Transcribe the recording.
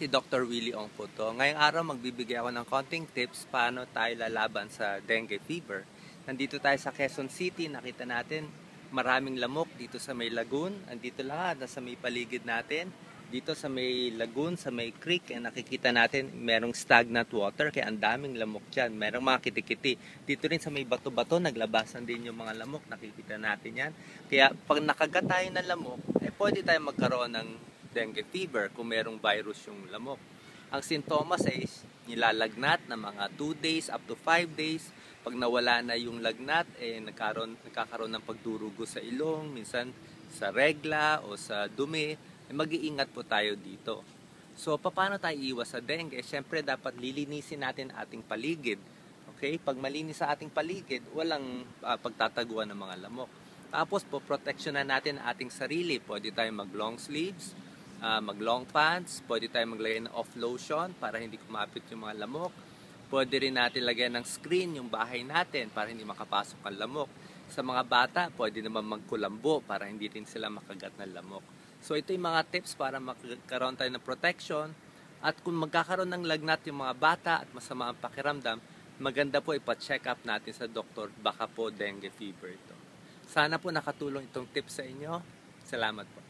si Dr. Willie Ong po to. Ngayong araw magbibigay ako ng konting tips paano tayo lalaban sa dengue fever. Nandito tayo sa Quezon City, nakita natin maraming lamok dito sa may lagoon. Andito lahat, nasa may paligid natin. Dito sa may lagoon, sa may creek, eh, nakikita natin merong stagnant water kaya ang daming lamok dyan. Merong mga kitikiti. Dito rin sa may bato-bato, naglabasan din yung mga lamok. Nakikita natin yan. Kaya pag nakagat tayo ng lamok, eh, pwede tayo magkaroon ng dengue fever kung merong virus yung lamok. Ang sintomas ay nilalagnat na mga 2 days up to 5 days. Pag nawala na yung lagnat, eh, nagkaroon, nagkakaroon ng pagdurugo sa ilong, minsan sa regla o sa dumi eh, mag-iingat po tayo dito. So, paano tayo iwas sa dengue? Siyempre, dapat lilinisin natin ating paligid. Okay? Pag malinis sa ating paligid, walang uh, pagtataguan ng mga lamok. Tapos po, proteksyonan natin ating sarili. Pwede tayo mag long sleeves, uh, mag long pants, pwede tayo maglagay ng off lotion para hindi kumapit yung mga lamok. Pwede rin natin lagyan ng screen yung bahay natin para hindi makapasok ang lamok. Sa mga bata, pwede naman magkulambo para hindi rin sila makagat ng lamok. So ito yung mga tips para magkaroon tayo ng protection. At kung magkakaroon ng lagnat yung mga bata at masama ang pakiramdam, maganda po ipa-check up natin sa doktor. Baka po dengue fever ito. Sana po nakatulong itong tips sa inyo. Salamat po.